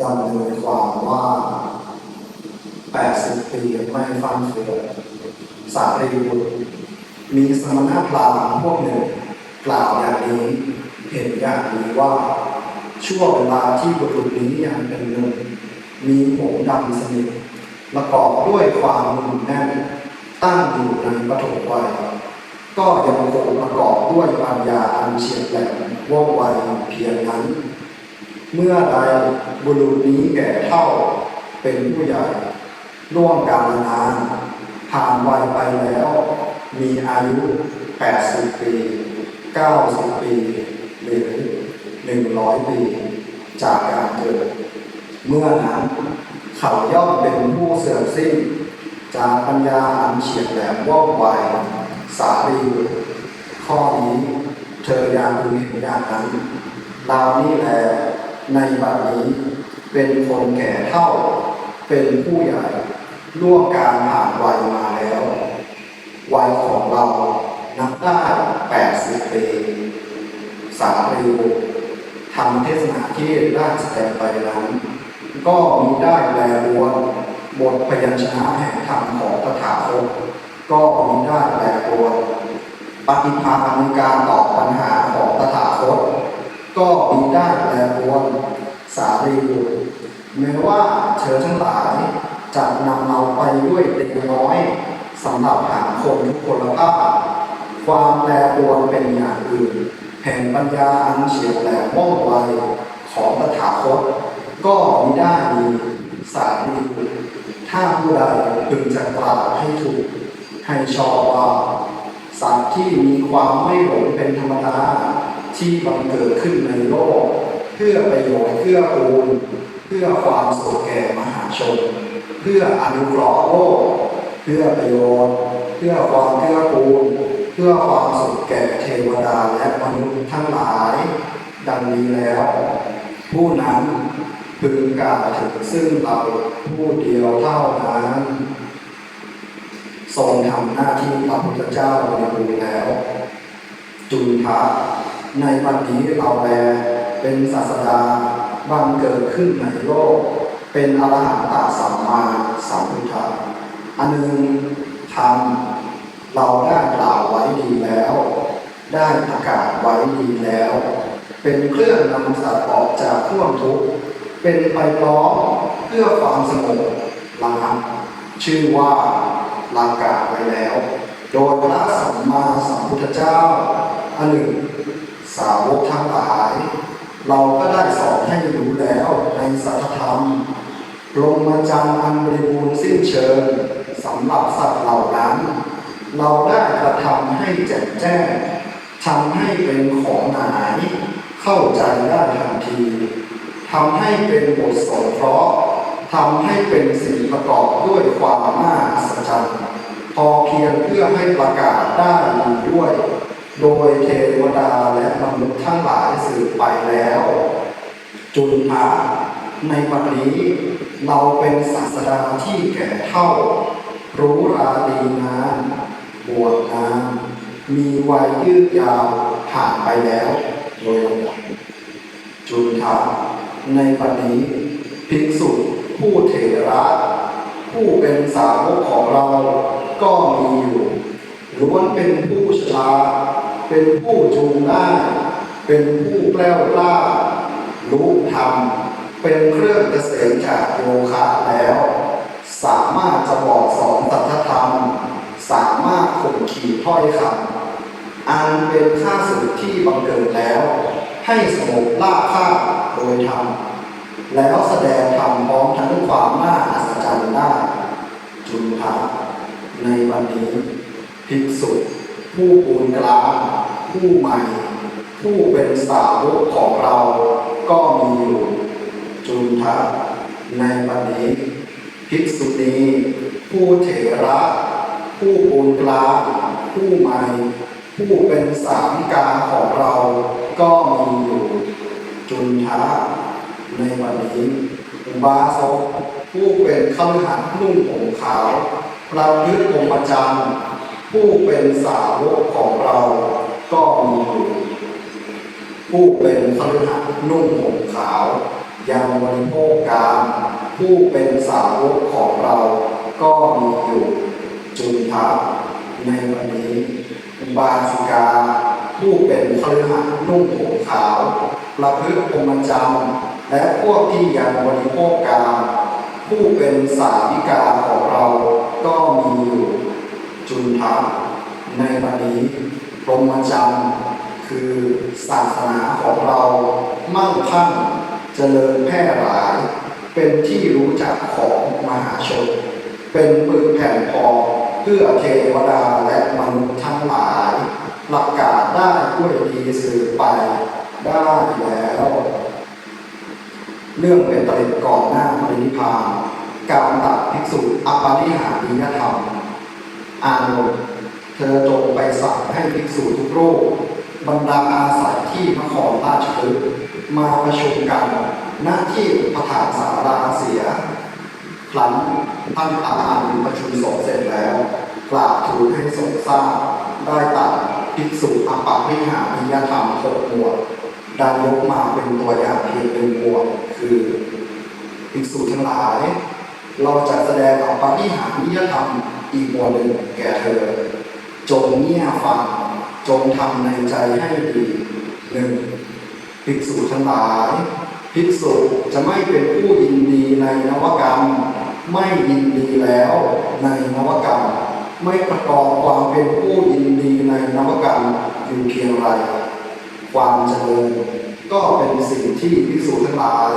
ดำเนินความว่า 80 ปีไม่ฟันเฟือสารีบุตรมีสมณพราหมณ์พวกหนึ่งกล่าวอย่างนี้เห็นอย่างนี้ว่า ช่วงเวลาที่บุรุษนี้ยังเป็นหนุ่มมีผมดำสนิทประกอบด้วยความหนุ่มแน่นตั้งอยู่ในปฐมวัยก็ยังคงประกอบด้วยปัญญาอันเฉียบแหลมว่องไวเพียงนั้น เมื่อใดบุรุษนี้แก่เท่าเป็นผู้ใหญ่ล่วงกาลนานผ่านวัยไปแล้ว มีอายุ 80 ปี 90 ปี หรือ 100 ปี จากการเกิด เมื่อนั้นเขาย่อมเป็นผู้เสื่อมสิ้น จากปัญญาอันเฉียบแหลมว่องไวสารีข้อนี้ เธออยากดูเห็นอย่างนั้นเรานี่แหละ ในบัดนี้ เป็นคนแก่เท่า เป็นผู้ใหญ่ล่วงการผ่านวัยมาแล้ว วัยของเรานับได้80ปีสารีบุตรทำเทศนาที่ได้แสดงไปนั้นก็มีได้แปลรวมบทพยัญชนะแห่งธรรมของตถาคตก็มีได้แปลรวมปฏิภาณการตอบปัญหาของตถาคต ก็มีได้แปลรวมสารีบุตรแม้ว่าเธอทั้งหลายจะนำเราไปด้วยเด็กน้อยสำหรับหาคนทุกคนละภาพความแปรปรวนเป็นอย่างอื่นแห่งปัญญาอันเฉียบแหลมว่องไวของตถาคต ก็มิได้มีสารีบุตรถ้าผู้ใดพึงจะกล่าวให้ถูกให้ชอบว่าสัตว์ที่มีความไม่หลงเป็นธรรมดา ที่บังเกิดขึ้นในโลก เพื่อประโยชน์เพื่อกูลเพื่อความสุขแก่มหาชน เพื่ออนุเคราะห์โลก เพื่อประโยชน์เพื่อความเพื่อกูลเพื่อความสุขแก่เทวดาและมนุษย์ทั้งหลาย ดังนี้แล้ว ผู้นั้นพึงกล่าวถึงซึ่งเราผู้เดียวเท่านั้นทรงทำหน้าที่พระพุทธเจ้าบริบูรณ์แล้ว จุนทะ ในวันนี้เราแลเป็นศาสดาบังเกิดขึ้นในโลก เป็นอรหันตสัมมาสัมพุทธะอันหนึ่งทำเราได้กล่าวไว้ดีแล้ว ได้ประกาศไว้ดีแล้ว เป็นเครื่องนำสัตว์ออกจากท่วมทุกข์เป็นไปล้อมเพื่อความสงบระงับชื่อว่าลากาไว้แล้ว โดยพระสัมมาสัมพุทธเจ้าอันหนึ่ง สาวกทั้งหลาย เราก็ได้สอนให้รู้แล้วในสัจธรรมลงมาจันทร์อันบริบูรณ์สิ้นเชิงสำหรับสัตว์เหล่านั้น เราได้กระทำให้แจ่มแจ้งทำให้เป็นของหมายเข้าใจได้ทันทีทำให้เป็นบทสงเคราะห์ทำให้เป็นสิ่งประกอบด้วยความน่าอัศจรรย์พอเพียงเพื่อให้ประกาศได้ดีด้วย โดยเทวดาและมนุษย์ทั้งหลายสืบไปแล้ว จุนทะในวันนี้เราเป็นศาสดาที่แก่เท่า รู้ราดีนานบวชนานมีวัยยืดยาวผ่านไปแล้วโดยลำดับจุนทะในวันนี้ภิกษุผู้เถระ ผู้เป็นสาวกของเราก็มีอยู่ ล้วนเป็นผู้ฉลาดเป็นผู้จูงได้เป็นผู้แกล้วกล้ารู้ธรรมเป็นเครื่องเกษมจากโยคะแล้ว สามารถจะบอกสอนตัทธรรม สามารถข่มขีถ้อยคำอันเป็นค่าสึกที่บังเกิดแล้ว ให้สงบล่าค่าโดยธรรมแล้วแสดงธรรมพร้อมทั้งความน่าอัศจรรย์ได้จุนทะในวันนี้ ภิกษุผู้ปูนกลางผู้ใหม่ ผู้เป็นสาวกของเราก็มีอยู่จุนทะในวันนี้ภิกษุณีผู้เถระ ผู้ปูนกลางผู้ใหม่ ผู้เป็นสามกาของเราก็มีอยู่จุนทะในวันนี้อุบาสกผู้เป็นขมหันนุ่งผมขาวประพฤติพรหมจรรย์ ผู้เป็นสาวกของเราก็มีอยู่ผู้เป็นขมหันนุ่งผมขาว ยังบริโภคกามผู้เป็นสาวกของเราก็มีอยู่จุนทะในวันนี้บาสิกา ผู้เป็นเครือขัดนุ่งห่มขาวประพฤติพรหมจรรย์และพวกที่ยังบริโภคกามผู้เป็นสาวิกาของเราก็มีอยู่ จุนทะในวันนี้พรหมจรรย์คือศาสนาของเรามั่งคั่งเจริญแพร่หลาย เป็นที่รู้จักของมหาชน เป็นปืนแผ่นพอเพื่อเทวดาและมนุษย์ทั้งหลายหลักการได้ด้วยดีสืบไปได้แล้วเรื่องเป็นประเด็นก่อนหน้าปรินิพานการตัดภิกษุอปาริหาริยธรรม อานนท์เธอจงไปสั่งให้ภิกษุทุกรูปบรรดาอาศัยที่นครราชคฤห์มาประชุมกันณที่ประธานสาราเสียครั้นท่านอาอานุประชุมสงเสร็จแล้วกราบทูลให้ทรงทราบได้ตัดภิกษุอปาริหาริยธรรมหกหมวดได้ยกมาเป็นตัวอย่างเพียงหนึ่งหมวดคือภิกษุทั้งหลาย เราจะแสดงออกปาฏิหาริยธรรมอีกหมวดหนึ่งแก่เธอ จงเงี่ยฟังจงทำในใจให้ดีหนึ่งภิกษุทั้งหลายภิกษุจะไม่เป็นผู้ยินดีในนวกรรม ไม่ยินดีแล้วในนวกรรม ไม่ประกอบความเป็นผู้ยินดีในนวกรรมอยู่เพียงไร ความเจริญก็เป็นสิ่งที่ภิกษุทั้งหลาย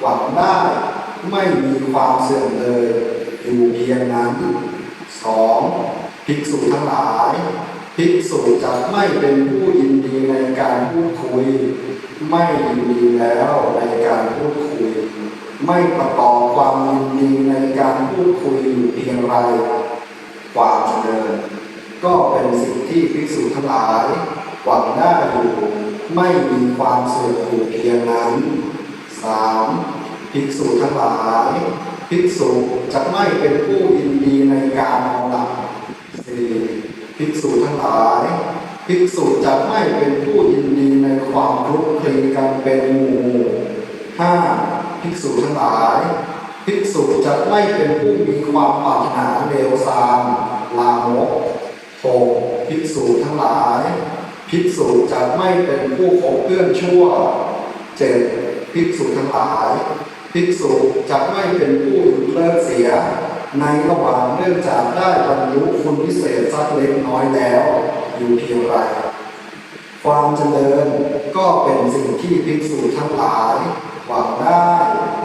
หวังได้ ไม่มีความเสื่อมเลย อยู่เพียงนั้นสองภิกษุทั้งหลายภิกษุจะไม่เป็นผู้ยินดีในการพูดคุย ไม่ยินดีแล้วในการพูดคุย ไม่ประกอบความยินดีในการพูดคุยอยู่เพียงไรความเจริญก็เป็นสิ่งที่ภิกษุทั้งหลายหวังได้อยู่ไม่มีความเสื่อมอยู่เพียงนั้นสาม ภิกษุทั้งหลายภิกษุจะไม่เป็นผู้ยินดีในการนอนหลับสี่ภิกษุทั้งหลายภิกษุจะไม่เป็นผู้ยินดีในความคลุกคลีกันเป็นหมู่ห้าภิกษุทั้งหลายภิกษุจะไม่เป็นผู้มีความปรารถนาเลวทรามลามกหกภิกษุทั้งหลายภิกษุจะไม่เป็นผู้คบเพื่อนชั่วเจ็ดภิกษุทั้งหลาย ภิกษุจะไม่เป็นผู้หยุดเลิกเสีย ในระหว่างเนื่องจากได้บรรลุคุณพิเศษสักเล็กน้อยแล้ว อยู่เพียงไรความเจริญก็เป็นสิ่งที่ภิกษุทั้งหลายหวังได้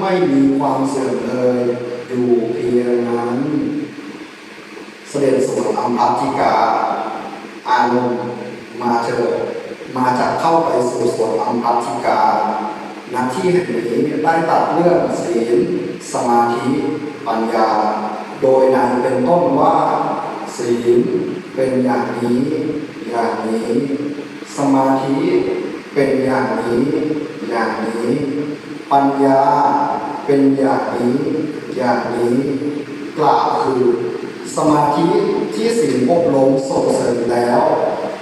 ไม่มีความเสื่อมเลยอยู่เพียงนั้น เสด็จสวนอัมพัติกา อานนท์มาเถิดมาจากเข้าไปสู่สวนอัมพัติกา ณที่แห่งนี้ได้ตัดเรื่องศีลสมาธิปัญญา โดยนำเป็นต้นว่า ศีลเป็นอย่างนี้อย่างนี้ สมาธิเป็นอย่างนี้อย่างนี้ ปัญญาเป็นอย่างนี้อย่างนี้กล่าวคือสมาธิที่ศีลอบรมส่งเสริมแล้ว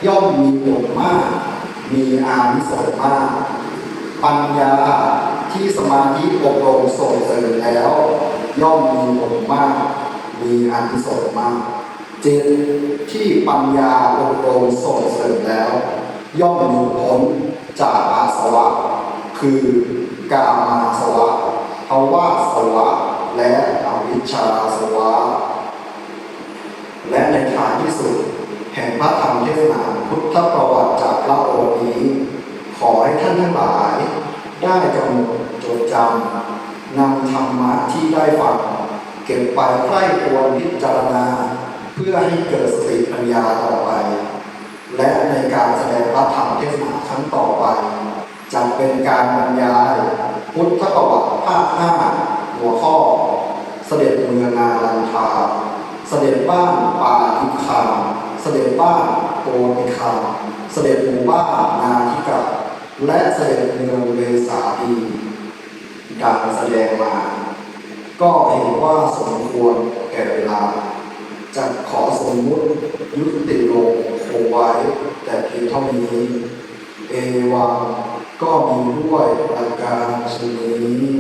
ย่อมมีผลมาก มีอานิสงส์มาก ปัญญาที่สมาธิอบรมส่งเสริมแล้ว ย่อมมีผลมาก มีอานิสงส์มากจิตที่ปัญญาอบรมส่งเสริมแล้ว ย่อมมีพ้นจากอาสวะ คือกามาสวะภาวะสวะ และอวิชชาสวะ และในท้ายที่สุด แห่งพระธรรมเทศนาพุทธประวัติจากพระโอษฐ์นี้ ขอให้ ท่านทั้งหลาย ได้กำหนดจดจำนำธรรมะที่ได้ฟังเก็บไปใกล้ควรพิจารณา เพื่อให้เกิดสติปัญญาต่อไป และในการแสดงพระธรรมเทศนาครั้งต่อไปจะเป็นการบรรยาย พุทธประวัติภาคห้าหัวข้อ เสด็จเมืองนาลันทา เสด็จบ้านป่าทิคามเสด็จบ้านโกนิคามเสด็จหมู่บ้านนา และเสด็จเมืองเวสาลีการแสดงมา ก็เห็นว่าสมควรแก่เวลาจะขอสมมุติยุติลงคงไว้ แต่เพียงเท่านี้ เอวังก็มีด้วยอาการชนี้